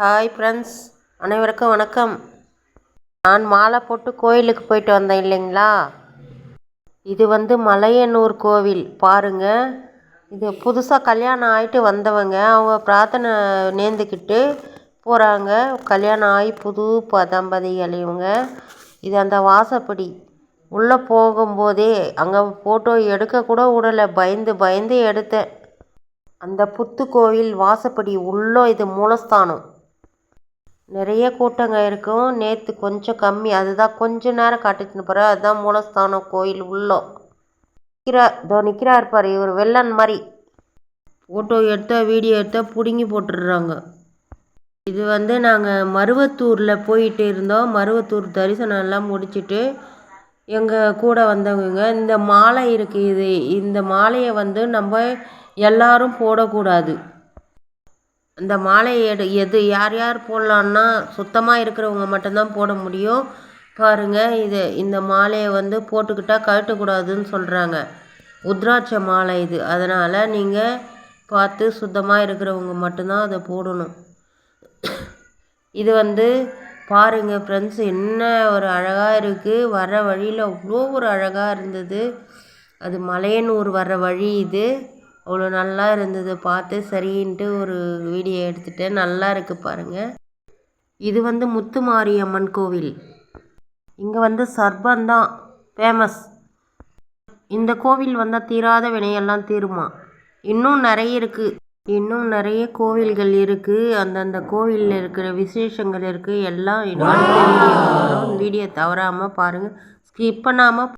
Hi friends அனைவருக்கும் வணக்கம். நான் மாலை போட்டு கோயிலுக்கு போயிட்டு வந்தேன் இல்லைங்களா? இது வந்து மலையனூர் கோவில். பாருங்க. இது புதுசாக கல்யாணம் ஆகிட்டு வந்தவங்க அவங்க பிரார்த்தனை நேர்ந்துக்கிட்டு போகிறாங்க கல்யாணம் ஆகி புது ப தம்பதிகள் இவங்க. இது அந்த வாசப்படி. உள்ளே போகும்போதே அங்கே ஃபோட்டோ எடுக்க கூட விடலை. பயந்து பயந்து எடுத்தேன். அந்த புத்து கோவில் வாசப்படி உள்ளே இது மூலஸ்தானம். நிறைய கூட்டங்க இருக்கும். நேற்று கொஞ்சம் கம்மி. அதுதான் கொஞ்ச நேரம் காட்டிச்சுன்னு பாரு அதுதான் மூலஸ்தானம் கோயில் உள்ளோ. நிற்கிறா இதோ நிற்கிறா பாரு இவர் வெள்ளன் மாதிரி. ஃபோட்டோ எடுத்தால் வீடியோ எடுத்தால் பிடுங்கி போட்டுடுறாங்க. இது வந்து நாங்கள் மருவத்தூரில் போயிட்டு இருந்தோம். மருவத்தூர் தரிசனம் எல்லாம் முடிச்சுட்டு எங்கள் கூட வந்தவங்க இந்த மாலை இருக்குது. இது இந்த மாலையை வந்து நம்ம எல்லாரும் போடக்கூடாது. அந்த மாலை எடு எது யார் யார் போடலான்னா சுத்தமாக இருக்கிறவங்க மட்டும்தான் போட முடியும். பாருங்கள் இது இந்த மாலையை வந்து போட்டுக்கிட்டால் கழட்டக்கூடாதுன்னு சொல்கிறாங்க உத்ராட்ச மாலை இது. அதனால் நீங்கள் பார்த்து சுத்தமாக இருக்கிறவங்க மட்டும்தான் அதை போடணும். இது வந்து பாருங்கள் ஃப்ரெண்ட்ஸ் என்ன ஒரு அழகாக இருக்குது வர வழியில் அவ்வளோ ஒரு அழகாக இருந்தது. அது மலையனூர் வர்ற வழி இது. அவ்வளோ நல்லா இருந்தது. பார்த்து சரின்ட்டு ஒரு வீடியோ எடுத்துட்டேன். நல்லா இருக்குது பாருங்கள் இது வந்து முத்துமாரியம்மன் கோவில். இங்கே வந்து சர்பம் தான் ஃபேமஸ் இந்த கோவில் வந்தால் தீராத வினையெல்லாம் தீருமா? இன்னும் நிறைய இருக்குது இன்னும் நிறைய கோவில்கள் இருக்குது அந்தந்த கோவிலில் இருக்கிற விசேஷங்கள் இருக்குது எல்லாம் அடுத்த வீடியோ. தவறாமல் பாருங்கள் ஸ்கிப் பண்ணாமல்